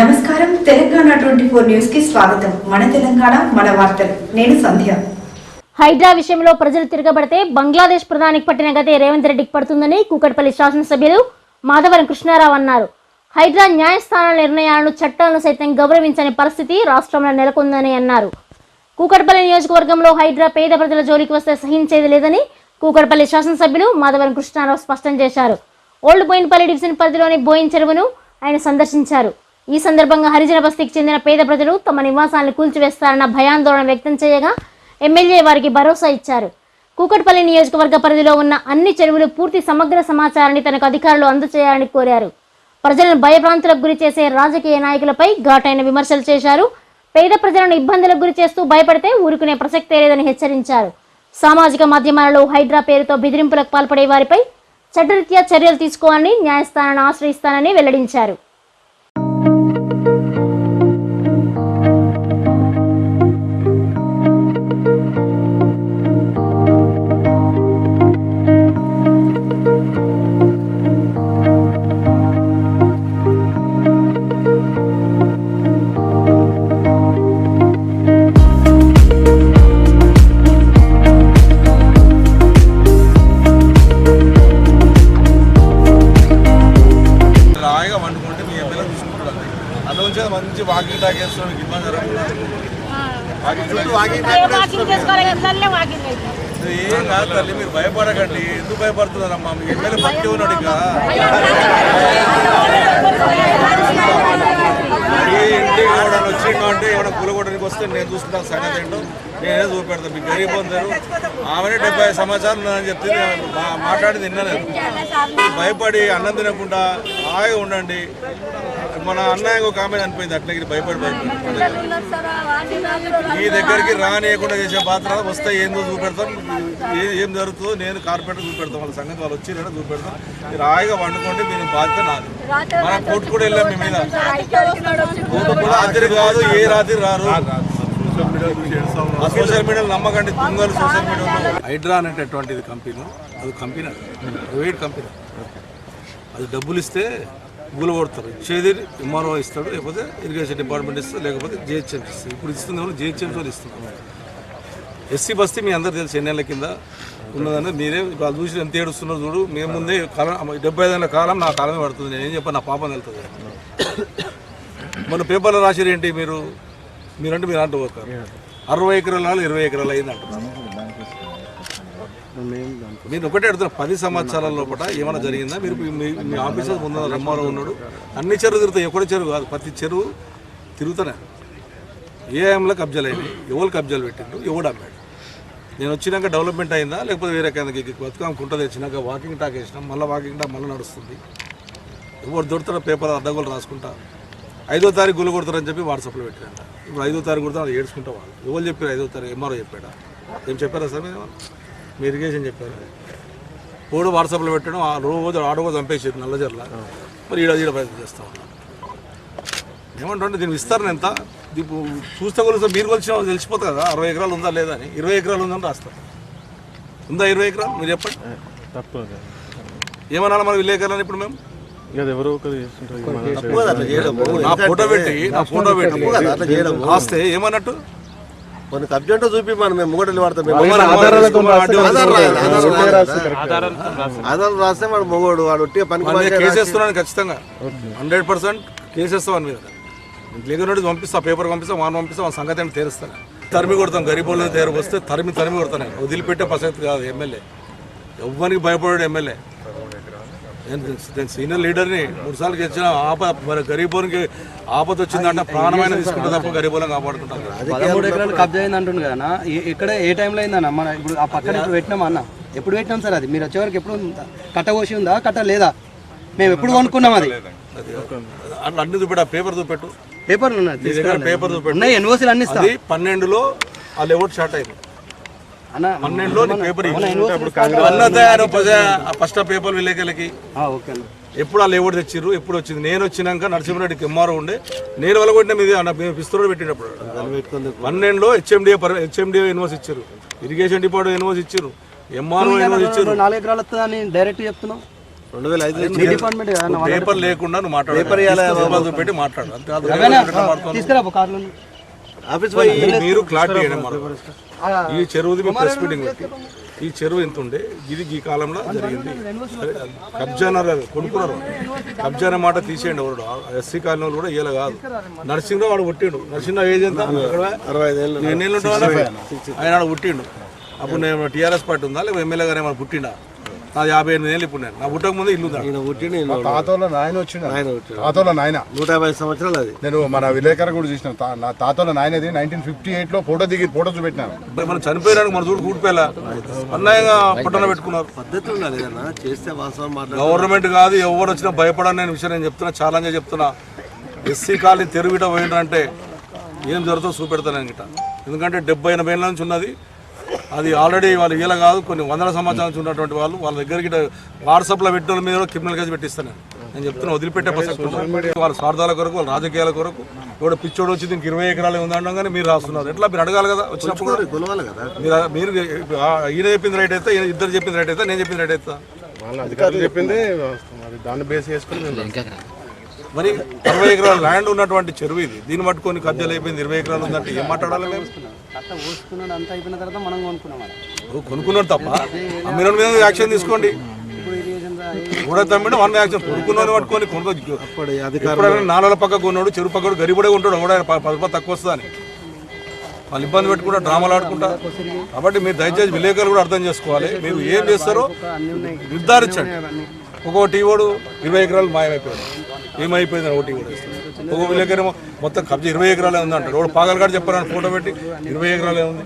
నమస్కారం. Telangana twenty four న్యూస్కి స్వాగతం. మన తెలంగాణ మన వార్తలు. నేను సంధ్య. హైడ్రా విషయంలో ప్రజలు తిరగబడితే బంగ్లాదేశ్ ప్రధానికి పట్టిన గతే రేవంత్ రెడ్డికి పడుతుందని కూకట్పల్లి శాసనసభ్యులు మాధవరం కృష్ణారావు అన్నారు. హైడ్రా న్యాయస్థానాల నిర్ణయాలను చట్టాలను సైతం గౌరవించని పరిస్థితి రాష్ట్రంలో నెలకొందని అన్నారు. కూకట్పల్లి నియోజకవర్గంలో హైడ్రా పేద ప్రజల జోలికి వస్తే సహించేది లేదని కూకట్పల్లి శాసనసభ్యులు మాధవరం కృష్ణారావు స్పష్టం చేశారు. ఓల్డ్ బోయిన్పల్లి డివిజన్ పరిధిలోని బోయిన్ చెరువును ఆయన సందర్శించారు. ఈ సందర్భంగా హరిజన బస్తీకి చెందిన పేద ప్రజలు తమ నివాసాలను కూల్చివేస్తారన్న భయాందోళన వ్యక్తం చేయగా ఎమ్మెల్యే వారికి భరోసా ఇచ్చారు. కూకట్పల్లి నియోజకవర్గ పరిధిలో ఉన్న అన్ని చెరువులు పూర్తి సమగ్ర సమాచారాన్ని తనకు అధికారులు అందజేయాలని కోరారు. ప్రజలను భయభ్రాంతులకు గురి చేసే రాజకీయ నాయకులపై ఘాటైన విమర్శలు చేశారు. పేద ప్రజలను ఇబ్బందులకు గురి చేస్తూ భయపడితే ఊరుకునే ప్రసక్తే లేదని హెచ్చరించారు. సామాజిక మాధ్యమాలలో హైడ్రా పేరుతో బెదిరింపులకు పాల్పడే వారిపై చట్టరీత్యా చర్యలు తీసుకోవాలని న్యాయస్థానాన్ని ఆశ్రయిస్తానని వెల్లడించారు. మంచి వాకింగ్ టాక్ వేస్తున్నాడు ఇబ్బంది ఏం కాదు తల్లి మీరు భయపడకండి. ఎందుకు భయపడుతున్నారమ్మా? మీ ఎమ్మెల్యే పట్టి ఉన్నాడు ఇక. ఈ ఇంటికి ఎవడన్నా వచ్చిండు అంటే ఎవడ కూలగొట్టడానికి వస్తే నేను చూసుకుంటాను సంగతి ఏంటో. నేనే చూపెడతాను మీకు గరీబ్ అందరు. ఆమెనే డెబ్బై సమాచారం ఉందని చెప్తే నేను మా- మాట్లాడింది విన్నా నేను భయపడి అన్నం తినకుండా హాయిగా ఉండండి. మన అన్నయ్య ఒక ఆమె అనిపోయింది అట్లకి భయపడి భయపడి మీ దగ్గరికి రానియకుండా చేసే పాత్ర వస్తే ఏందో చూపెడతాం ఏం జరుగుతుందో నేను కార్పొరేటర్ చూపెడతాం వాళ్ళ సంగతి వాళ్ళు వచ్చి చూపెడతాం. మీరు హాయిగా వండుకోండి మీరు బాధ్యత నాది. మనం కోర్టు కూడా వెళ్ళాం మీ మీద. కోర్టు కూడా రాత్రి కాదు ఏ రాత్రి రారు. సోషల్ మీడియాలో నమ్మకండి తుంగలు సోషల్ మీడియాలో హైడ్రా అనేటటువంటిది కంపెనీ అది కంపెనీ ప్రైవేట్ కంపెనీ. అది డబ్బులు ఇస్తే గులు కొడతారు. ఇచ్చేది ఎంఆర్ఓ ఇస్తాడు లేకపోతే ఇరిగేషన్ డిపార్ట్మెంట్ ఇస్తుంది లేకపోతే జిహెచ్ఎం ఇస్తుంది ఇప్పుడు ఇస్తుంది ఎవరు జిహెచ్ఎంస్ వాళ్ళు ఇస్తున్నారు. ఎస్సీ బస్తీ మీ అందరు తెలుసు ఎన్నేళ్ళ కింద ఉన్నదని మీరే వాళ్ళు చూసి ఎంత ఏడుస్తున్నారు చూడు. మేము ముందే కాలం డెబ్బై ఐదేళ్ళ కాలం నా కాలమే పడుతుంది. నేను ఏం చెప్పాను నా పాపం వెళ్తుంది మన పేపర్లో రాశారు ఏంటి మీరు? మీరంటే మీరు అంటూ పోతారు. అరవై ఎకరాలు ఇరవై ఎకరాలు అయింది అంటున్నారు మీరు ఒకటే అడుగుతున్నా పది సంవత్సరాల లోపల ఏమైనా జరిగిందా? మీరు మీ- మీ ఆఫీసర్ ముందు ఎంఆర్ఓ ఉన్నాడు. అన్ని చెరువు తిరుగుతాయి ఒకటి చెరువు కాదు ప్రతి చెరువు తిరుగుతానే. ఏ ఐఎంలో కబ్జాలు అయినాయి ఎవరు కబ్జాలు పెట్టిండు ఎవడు అమ్మాడు? నేను వచ్చినాక డెవలప్మెంట్ అయిందా? లేకపోతే వేరే కిందకి కుంట తెచ్చినాక వాకింగ్ టాక్ వేసినాం మళ్ళీ వాకింగ్ టాక్ మళ్ళీ నడుస్తుంది. ఎవరు దొరుకుతారో పేపర్ అడ్డగోలు రాసుకుంటా. ఐదో తారీఖు గుళ్ళు కొడతారని చెప్పి వాట్సాప్లో పెట్టారంట ఇప్పుడు ఐదో తారీఖు కొడతా అది ఏడ్చుకుంటా వాళ్ళు. ఎవరు చెప్పారు ఐదో తారీఖు? ఎంఆర్ఓ చెప్పాడా? ఏం చెప్పారా సార్ మీరు మీ ఇరిగేషన్ చెప్పారు. పోడు వాట్సాప్లో పెట్టడం ఆ రోజు ఆడో చంపేసారు నల్లజర్ల. మరి ఈడ ఈడ ప్రయత్నం చేస్తా ఉన్నాను ఏమంటుంటే దీని విస్తరణ ఎంత? ఇప్పుడు చూస్తే కొలుస్తా మీరు కొలిచిన వాళ్ళు తెలిసిపోతుంది కదా అరవై ఎకరాలు ఉందా లేదా అని. ఇరవై ఎకరాలు ఉందని రాస్తారు. ఉందా ఇరవై ఎకరాలు? మీరు చెప్పండి. తప్పు ఏమన్నా మన విలేకరులని ఇప్పుడు మేము? ఎవరో ఒకరు నా ఫోటో పెట్టి నా ఫోటో పెట్టి రాస్తే ఏమన్నట్టు? కొన్ని కబ్జెంట్ చూపి మనం మేము మొగడలు వాడతాం. ఆధారాలతో రాస్తే వాడు మొగోడు వాడు ఒట్టిగా పనికి మన మీద మాలిన కేసు వేస్తున్నాను ఖచ్చితంగా. హండ్రెడ్ పర్సెంట్ కేసు వేస్తాం అని మీద లేకున్నట్టు పంపిస్తా పేపర్ పంపిస్తా వాన్ పంపిస్తా వాళ్ళ సంగతి ఏంటో తేరుస్తాను తరిమి కొడతాం గరీబోళ్ళు తేరు వస్తే తరిమి తరిమి కొడతాను వదిలిపెట్టే ప్రసక్తి కాదు ఎమ్మెల్యే. ఎవ్వరికి భయపడాడు ఎమ్మెల్యే. నేను సీనియర్ లీడర్ని మూడు సార్లు గెలిచిన ఆప మరి గరీబోనికి ఆపద వచ్చిందంటే ప్రాణమైన తీసుకుంటే తప్ప గరీబోళ్ళని కాపాడుకుంటాను పదమూడు ఎకరాలు కబ్జా అయింది అంటుండు కదా ఇక్కడ ఏ టైంలో అయిందన్న? మన ఇప్పుడు ఆ పక్కన ఇప్పుడు పెట్టినామా అన్న. ఎప్పుడు పెట్టినాం సార్ అది? మీరు వచ్చే వరకు ఎప్పుడు ఉందా? కట్ట కోసి ఉందా? కట్ట లేదా? మేము ఎప్పుడు కొనుక్కున్నాం అది? అట్లా అన్ని చూపెట్టు పేపర్ చూపెట్టు. దగ్గర పేపర్ చూపెట్టు. ఉన్నాయి ఎన్ఓసీలు అన్ని ఇస్తా? అది పన్నెండులో ఆ లెవెట్ స్టార్ట్ అయింది. పన్నెండులో పేపర్ ఫస్ట్ పేపర్ విలేకరులకి. ఎప్పుడు ఆ లేవుడు తెచ్చిర్రు ఎప్పుడు వచ్చింది? నేను వచ్చినాక నరసింహరెడ్డికి ఎంఆర్ఓ ఉండే. నేను వెళ్ళగొట్టిన మీది అన్న పిస్తుడు పెట్టినప్పుడు పన్నెండులో హెచ్ఎండిఏ హెచ్ఎండిఏ యూనివర్స్ ఇచ్చారు ఇరిగేషన్ డిపార్ట్మెంట్ యూనివర్స్ ఇచ్చారు ఎంఆర్ఓ యూనివర్స్ ఇచ్చారు నాలుగు ఎకరాలు డైరెక్ట్ చెప్తున్నావు? రెండు వేల ఐదు వాళ్ళ- పేపర్ లేకుండా నువ్వు మాట్లాడు పేపర్ చూపెట్టి మాట్లాడు. అంతే మీరు క్లారిటీ ఈ చెరువుది మీ ప్రెస్ మీటింగ్ పెట్టి. ఈ చెరువు ఎంత ఉండే? ఇది ఈ కాలంలో జరిగింది. సరే, కబ్జాన కొనుక్కున్నారు కబ్జా అనే మాట తీసేయండి ఎవరు ఎస్సీ కాలనీ వాళ్ళు కూడా ఇలా కాదు. నరసింహరావు వాడు పుట్టిండు. నరసింహరావు ఏజ్ ఎంత? అరవై ఐదు ఏళ్ళు ఎన్ని ఏళ్ళు ఉంటావు ఆయన ఆడ పుట్టిండు. అప్పుడు నేను టీఆర్ఎస్ పార్టీ ఉందా? లేకపోతే ఎమ్మెల్యే గారు ఏమైనా పుట్టిండా? నాది యాభై ఎనిమిది ఏళ్ళు ఇప్పుడు నేను. నా పుట్టక ముందు ఇల్లు ఈయన తాతోళ్ళ నాయన వచ్చిండు. ఆయన తాతోళ్ళ నాయన. నూట యాభై సంవత్సరాలు అది. నేను మన విలేకరు కూడా చూసిన తా- నా తాతోళ్ళ నాయనది నైన్టీన్ ఫిఫ్టీ ఎయిట్లో ఫోటో దిగి ఫోటో చూపెట్టినాను మరి మనం చనిపోయినానికి మన చూడు కూడిపోయేలా అన్యాయంగా పట్టణ పెట్టుకున్నారు. పద్ధతి ఉండాలి ఏదన్నా చేస్తే వాస్తవం మాట్లాడాలి గవర్నమెంట్ కాదు ఎవరు వచ్చినా భయపడని నేను విషయం నేను చెప్తున్నా ఛాలెంజ్ చెప్తున్నా. ఎస్సీ కాలనీ తెరుగిట పోయిండ్రంటే ఏం జరుగుతుందో చూపెడతాను నేను గిట్ట. ఎందుకంటే డెబ్బై ఎనభై ఏళ్ళ నుంచి ఉన్నది అది ఆల్రెడీ వాళ్ళు వీళ్ళ కాదు కొన్ని వందల సంవత్సరాల నుంచి ఉన్నటువంటి వాళ్ళు వాళ్ళ దగ్గరికి వాట్సాప్లో పెట్టిన మీద కూడా క్రిమినల్ కేసు పెట్టిస్తాను నేను. నేను చెప్తున్నా వదిలిపెట్టే ప్రసక్తి. వాళ్ళ స్వార్థాల కొరకు వాళ్ళ రాజకీయాల కొరకు ఎవడో పిచ్చోడు వచ్చి దీనికి ఇరవై ఎకరాలు ఉందనడం కానీ మీరు రాస్తున్నారు. ఎట్లా మీరు అడగాలి కదా? వచ్చినప్పుడు మీరు మీరు ఆ, ఈయన చెప్పింది రైట్ అయితే ఈయన ఇద్దరు చెప్పింది రైట్ అయితే నేను చెప్పింది రైట్ అధికారులు చెప్పింది దాన్ని బేస్ చేసుకుని మరి అరవై ఎకరాల ల్యాండ్ ఉన్నటువంటి చెరువు ఇది. దీన్ని పట్టుకొని కబ్జాలు అయిపోయింది. ఇరవై ఎకరాలు ఉందంటే ఏం మాట్లాడాలి మేము? కొనుక్కున్నాడు తప్ప. అమ్మిన మీద యాక్షన్ తీసుకోండి. కూడా తమ్మిన వన్ యాక్షన్ కొనుక్కున్నాను పట్టుకొని కొనుక్కో. అప్పుడు అధికారులు ఎప్పుడైనా నాలుగు పక్క కొన్నాడు చెరువు పక్కడు గరిబడే ఉంటాడు. కూడా పది రూపాయలు తక్కువ వస్తుందని. వాళ్ళు ఇబ్బంది పెట్టుకుంటా డ్రామాలు ఆడుకుంటా. కాబట్టి మీరు దయచేసి విలేకరులు కూడా అర్థం చేసుకోవాలి. మీరు ఏం చేస్తారో నిర్ధారించండి. ఒక్కో టీవోడు ఇరవై ఎకరాలు మాయమైపోయాడు. ఏమైపోయింది ఒక టీవోడు ఒక్కో విలేకరు మొత్తం కబ్జా ఇరవై ఎకరాలే ఉంది అంటాడు వాడు పాగలగాడు చెప్పారని ఫోటో పెట్టి ఇరవై ఎకరాలే ఉంది.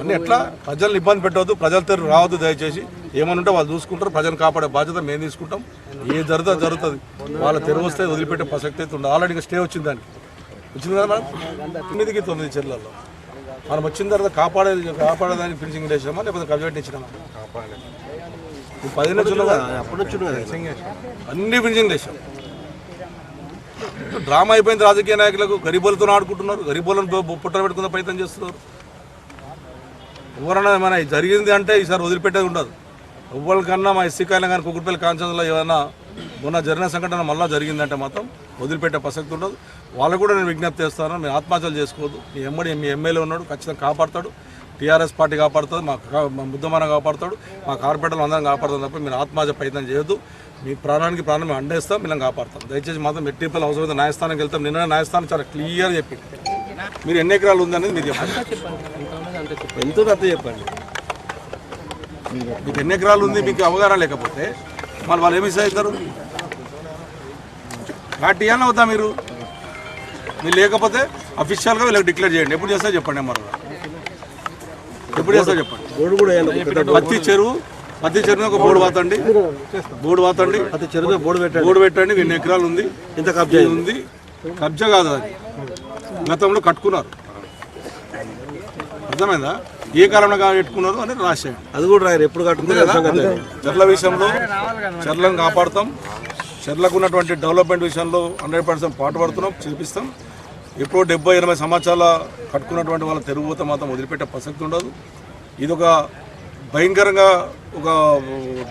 అన్నీ ఎట్లా? ప్రజల్ని ఇబ్బంది పెట్టవద్దు. ప్రజల తెరు రావద్దు దయచేసి. ఏమని ఉంటే వాళ్ళు చూసుకుంటారు. ప్రజలను కాపాడే బాధ్యత మేము తీసుకుంటాం. ఏ జరుగుతా జరుగుతుంది. వాళ్ళ తెరువు వస్తే వదిలిపెట్టే ప్రసక్తి అయితే ఉండదు ఆల్రెడీ స్టే వచ్చింది దానికి. వచ్చింది కదా మనం తొమ్మిదికి తొమ్మిది చెర్లలో మనం వచ్చిన తర్వాత కాపాడే కాపాడేదానికి ఫినిషింగ్ చేసామా లేకపోతే కబ్జెట్ ఇచ్చినామా నువ్వు పది ఉన్నావు కదా నుంచి ఉన్నది? కదా. అన్ని ఫినిషింగ్ చేసాం డ్రామా అయిపోయింది రాజకీయ నాయకులకు గరీబులతో ఆడుకుంటున్నారు. గరీబులను పుట్టలు పెట్టుకున్న ప్రయత్నం చేస్తున్నారు. ఎవరన్నా ఏమైనా జరిగింది అంటే ఈసారి వదిలిపెట్టేది ఉండదు. ఎవరికన్నా మా ఎస్సీ కాయలు కానీ కుకుట్పల్లి కాన్సన్లో ఏమైనా మొన్న జరిగిన సంఘటన మళ్ళీ జరిగిందంటే మాత్రం వదిలిపెట్టే ప్రసక్తి ఉండదు. వాళ్ళకు కూడా నేను విజ్ఞప్తి చేస్తాను మీ ఆత్మహత్యలు చేసుకోవద్దు. మీ ఎమ్మడి మీ ఎమ్మెల్యే ఉన్నాడు ఖచ్చితంగా కాపాడతాడు. టీఆర్ఎస్ పార్టీ కాపాడుతుంది మా ముద్దమాన కాపాడుతాడు మా కార్పొరేటర్లు అందరం కాపాడుతుంది తప్ప మీరు ఆత్మహత్య ప్రయత్నం చేయొద్దు. మీ ప్రాణానికి ప్రాణం మేము అండేస్తాం మేము కాపాడుతాం. దయచేసి మాత్రం మెట్టిపల్లి అవసరమైతే న్యాయస్థానానికి వెళ్తాం. నిన్న న్యాయస్థానం చాలా క్లియర్ చెప్పింది. మీరు ఎన్ని ఎకరాలు ఉందనేది మీరు చెప్పండి. ఎంత అంత చెప్పండి. మీకు ఎన్ని ఎకరాలు ఉంది మీకు అవగాహన లేకపోతే మళ్ళీ వాళ్ళు ఏమి అవుతారు వాటి అని అవుతా మీరు. మీరు లేకపోతే అఫీషియల్గా వీళ్ళకి డిక్లేర్ చేయండి. ఎప్పుడు చేస్తా చెప్పండి మరి ఎప్పుడు చేస్తా చెప్పండి. పత్తి చెరువు పత్తి చెరువు ఒక బోర్డు వాతండి. బోర్డు వాతండి. ప్రతి చెరువు బోర్డు పెట్టండి. బోర్డు పెట్టండి ఎన్ని ఎకరాలు ఉంది. ఇంత కబ్జా ఉంది. కబ్జా కాదు అది. గతంలో కట్టుకున్నారు. అర్థమైందా? ఏ కాలంలో పెట్టుకున్నారు అని రాసేయండి అది కూడా రాయరు. ఎప్పుడు కట్టుకుంటే సంగతి చెర్ల విషయంలో చెర్లను కాపాడుతాం. చెర్లకు ఉన్నటువంటి డెవలప్మెంట్ విషయంలో హండ్రెడ్ పర్సెంట్ పాటుపడుతున్నాం చూపిస్తాం. ఎప్పుడో డెబ్బై ఎనభై సంవత్సరాల కట్టుకున్నటువంటి వాళ్ళ తెరుగుత మాత్రం వదిలిపెట్టే ప్రసక్తి ఉండదు. ఇది ఒక భయంకరంగా ఒక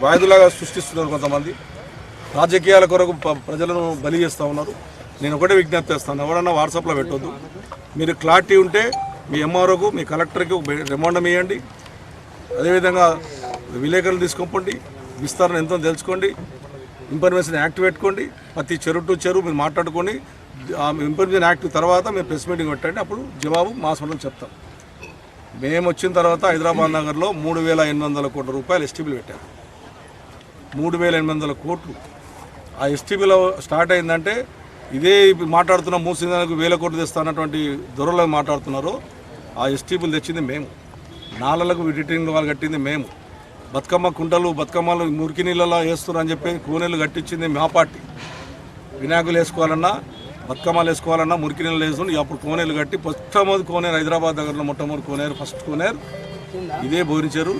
వ్యాధులాగా సృష్టిస్తున్నారు కొంతమంది. రాజకీయాల కొరకు ప్రజలను బలి చేస్తూ ఉన్నారు. నేను ఒకటే విజ్ఞప్తి చేస్తాను. ఎవరన్నా వాట్సాప్లో పెట్టొద్దు. మీరు క్లారిటీ ఉంటే మీ ఎంఆర్ఓకు మీ కలెక్టర్కి రిమాండం ఇవ్వండి అదేవిధంగా విలేకరులు తీసుకోండి. విస్తరణ ఎంతో తెలుసుకోండి. ఇన్ఫర్మేషన్ యాక్టివేట్ పెట్టుకోండి ప్రతి చెరువు టు చెరువు మీరు మాట్లాడుకోండి. ఆ యాక్ట్ తర్వాత మేము ప్రెస్ మీటింగ్ పెట్టండి అప్పుడు జవాబు మా సొంతం చెప్తాం. మేము వచ్చిన తర్వాత హైదరాబాద్ నగర్లో మూడు వేల ఎనిమిది వందల కోట్ల రూపాయలు ఎస్టీబీలు పెట్టారు. మూడు వేల ఎనిమిది వందల కోట్లు. ఆ ఎస్టీబీలో స్టార్ట్ అయిందంటే ఇదే ఇప్పుడు మాట్లాడుతున్న మూసిందానికి వేల కోట్లు తెస్తానటువంటి దొరలు మాట్లాడుతున్నారు ఆ ఎస్టీబీలు తెచ్చింది మేము. నాళ్ళకు రిటైన్ వాళ్ళు కట్టింది మేము. బతుకమ్మ కుంటలు బతుకమ్మలు మురికి నీళ్ళలో వేస్తున్నారు అని చెప్పి కూనెలు కట్టించింది మా పార్టీ. వినాయకులు వేసుకోవాలన్నా బతుకమ్మలు వేసుకోవాలన్నా మురికి నీళ్ళు వేసుకుని అప్పుడు కోనేలు కట్టి మొట్టమొదటి కోనేరు హైదరాబాద్ దగ్గరలో మొట్టమొదటి కోనేరు ఫస్ట్ కోనేరు. ఇదే బోరించారు చెరువు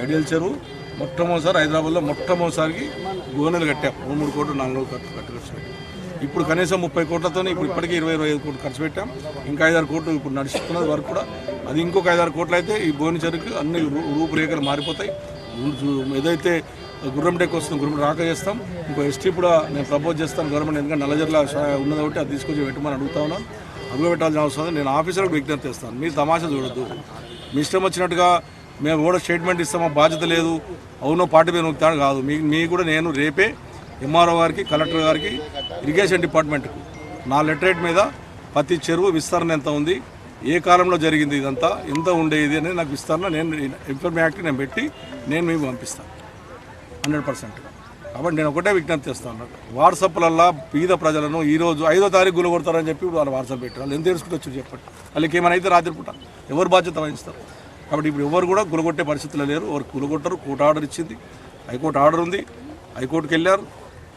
ఐడియల్ చెరువు. మొట్టమొదటిసారి హైదరాబాద్లో మొట్టమొదటిసారికి గోనెలు కట్టాం. మూడు మూడు కోట్లు నాలుగు కోట్లు కట్టు ఖర్చు పెట్టాం. ఇప్పుడు కనీసం ముప్పై కోట్లతో ఇప్పుడు ఇప్పటికీ ఇరవై ఇరవై ఐదు కోట్లు ఖర్చు పెట్టాం. ఇంకా ఐదారు కోట్లు ఇప్పుడు నడుస్తున్నది వరకు కూడా. అది ఇంకొక ఐదారు కోట్లు అయితే ఈ బోని చెరుకు అన్ని రూ- రూపురేఖలు మారిపోతాయి. ఏదైతే గుర్రం డెక్ వస్తుంది గుర్రం రాక చేస్తాం ఇంకో ఎస్టీ కూడా నేను ప్రపోజ్ చేస్తాను గవర్నమెంట్ ఎందుకంటే నల్లజర్ల ఉన్నది ఒకటి అది తీసుకొచ్చి పెట్టమని అడుగుతా ఉన్నాను అడుగు పెట్టాల్సిన అవసరం నేను ఆఫీసర్కి విజ్ఞప్తి చేస్తాను మీరు తమాషా చూడొద్దు మీ ఇష్టం వచ్చినట్టుగా మేము కూడా స్టేట్మెంట్ ఇస్తామా బాధ్యత లేదు అవునో పార్టీ మీద నొక్కుతాను కాదు మీ మీ కూడా నేను రేపే ఎంఆర్ఓ గారికి కలెక్టర్ గారికి ఇరిగేషన్ డిపార్ట్మెంట్కు నా లెటరేట్ మీద ప్రతి చెరువు విస్తరణ ఎంత ఉంది ఏ కాలంలో జరిగింది ఇదంతా ఎంత ఉండేది అనేది నాకు విస్తరణ నేను ఇన్ఫర్మేషన్ యాక్ట్ నేను పెట్టి నేను మీకు పంపిస్తాను హండ్రెడ్ పర్సెంట్. కాబట్టి నేను ఒకటే విజ్ఞప్తి చేస్తాను వాట్సాప్లల్లో పీద ప్రజలను ఈరోజు ఐదో తారీఖు గుల కొడతారని చెప్పి వాళ్ళు వాట్సాప్ పెట్టారు. వాళ్ళు ఎంత తెలుసుకుంటూ వచ్చి చెప్పండి. వాళ్ళకి ఏమైనా అయితే ఎవరు బాధ్యత వహిస్తారు? కాబట్టి ఇప్పుడు ఎవరు కూడా గులగొట్టే పరిస్థితులు లేరు. ఎవరు గులగొట్టరు కోర్టు ఆర్డర్ ఇచ్చింది. హైకోర్టు ఆర్డర్ ఉంది. హైకోర్టుకి వెళ్ళారు.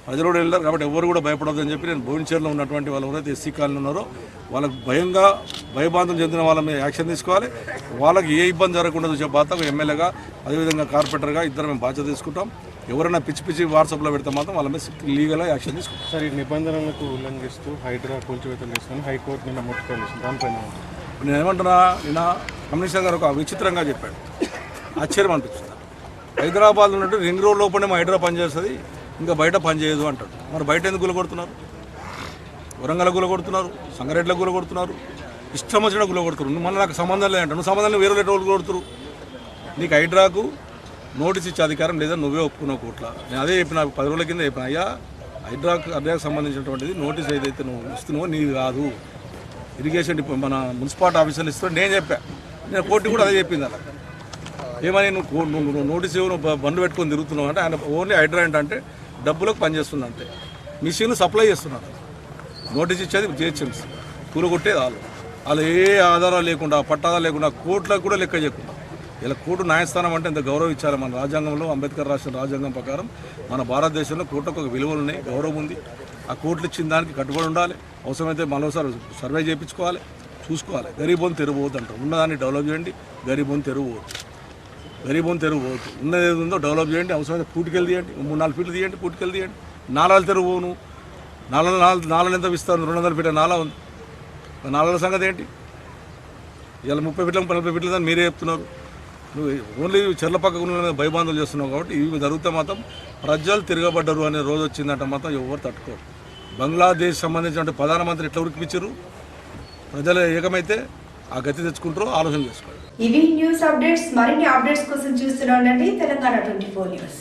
ప్రజలు కూడా వెళ్ళారు. కాబట్టి ఎవరు కూడా భయపడదు అని చెప్పి నేను భువనేశ్వర్లో ఉన్నటువంటి వాళ్ళు ఎవరైతే ఎస్సీ కాలనీ ఉన్నారో వాళ్ళకు భయంగా భయబాంధం చెందిన వాళ్ళ మీద యాక్షన్ తీసుకోవాలి. వాళ్ళకి ఏ ఇబ్బంది జరగకుండా చూసే బాధ్యత ఎమ్మెల్యేగా అదేవిధంగా కార్పొరేటర్గా ఇద్దరు మేము బాధ్యత తీసుకుంటాం. ఎవరైనా పిచ్చి పిచ్చి వాట్సాప్లో పెడితే మాత్రం వాళ్ళ మీద లీగల్గా యాక్షన్ తీసుకుంటాం సార్ ఈ నిబంధనలకు ఉల్లంఘిస్తూ హైడ్రా కూల్చివేతలు చేస్తాను హైకోర్టు నిన్న ముట్టుకోవాలి దానిపైన? నేను ఏమంటున్నా నిన్న కమిషనర్ గారు ఒక విచిత్రంగా చెప్పాడు ఆశ్చర్యం అనిపిస్తుంది. హైదరాబాద్ ఉన్నట్టు రింగ్ రోడ్ లోపలనే మా హైదరాబాద్ పనిచేస్తుంది ఇంకా బయట పనిచేయదు అంటాడు మరి బయట ఎందుకు గుల కొడుతున్నారు? వరంగల్ గుల కొడుతున్నారు సంగారెడ్డిలో గుల కొడుతున్నారు ఇష్టం వచ్చిన గుల కొడుతున్నారు. నువ్వు మళ్ళీ నాకు సంబంధం లేదంట నువ్వు సంబంధం వేరే వాళ్ళు కొడుతురు. నీకు హైడ్రాకు నోటీస్ ఇచ్చే అధికారం లేదా నువ్వే ఒప్పుకున్నావు కోట్ల నేను అదే చెప్పిన పది రోజుల కింద చెప్పిన అయ్యా హైడ్రాక్ హైడ్రాకు సంబంధించినటువంటిది నోటీస్ ఏదైతే నువ్వు ఇస్తున్నావో నీది కాదు. ఇరిగేషన్ మన మున్సిపాలిటీ ఆఫీసర్లు ఇస్తున్నా నేను చెప్పా. నేను కోర్టు కూడా అదే చెప్పింది అలా. ఏమని నువ్వు నువ్వు నువ్వు నోటీస్ ఇవ్వు నువ్వు బండ్లు పెట్టుకొని తిరుగుతున్నావు అంటే ఆయన ఓన్లీ హైడ్రా ఏంటంటే డబ్బులకు పనిచేస్తుంది అంతే. మిషన్లు సప్లై చేస్తున్నారు. నోటీస్ ఇచ్చేది జిహెచ్ఎంసీ. కూలగొట్టేది వాళ్ళు. వాళ్ళు ఏ ఆధారాలు లేకుండా పట్టాదాలు లేకుండా కోర్టులకు కూడా లెక్క చేయకుండా. ఇలా కూటు న్యాయస్థానం అంటే ఇంత గౌరవం ఇచ్చారు మన రాజ్యాంగంలో? అంబేద్కర్ రాసిన రాజ్యాంగం ప్రకారం మన భారతదేశంలో కూటకు ఒక విలువలు ఉన్నాయి గౌరవం ఉంది. ఆ కోట్లు ఇచ్చిన దానికి కట్టుబడి ఉండాలి. అవసరమైతే మరోసారి సర్వే చేయించుకోవాలి చూసుకోవాలి. గరీబోని తెరవద్దు అంటారు. ఉన్నదాన్ని డెవలప్ చేయండి గరీబోని తెరవద్దు. గరీబోని తెరువు ఉన్నది ఏది ఉందో డెవలప్ చేయండి అవసరమైతే పూటికెళ్ళి తీయండి మూడు నాలుగు ఫీట్లు తీయండి పూటికెళ్ళి తీయండి. నాలాలు తెరువు పోను నాలుగు నాలుగు నాలుగు ఎంత ఇస్తాను రెండు వందల ఫీట్ల నాలా ఉంది. నాలుగు సంగతి ఏంటి? ఇలా ముప్పై ఫీట్ల నలభై ఫీట్ల దాన్ని మీరే చెప్తున్నారు. నువ్వు ఓన్లీ చెర్ల పక్కకు ఉన్న మీద భయబాంధులు చేస్తున్నావు కాబట్టి ఇవి జరిగితే మాత్రం ప్రజలు తిరగబడ్డరు అనే రోజు వచ్చిందంటే మాత్రం ఎవరు తట్టుకోరు. బంగ్లాదేశ్ సంబంధించిన ప్రధానమంత్రి ఎట్లా ఉరికిపించరు? ప్రజలు ఏకమైతే ఆ గతి తెచ్చుకుంటారో ఆలోచన చేసుకోవాలి. ఇవి న్యూస్ అప్డేట్స్ మరిన్ని అప్డేట్స్ కోసం చూస్తూనే ఉండండి. Telangana twenty four news.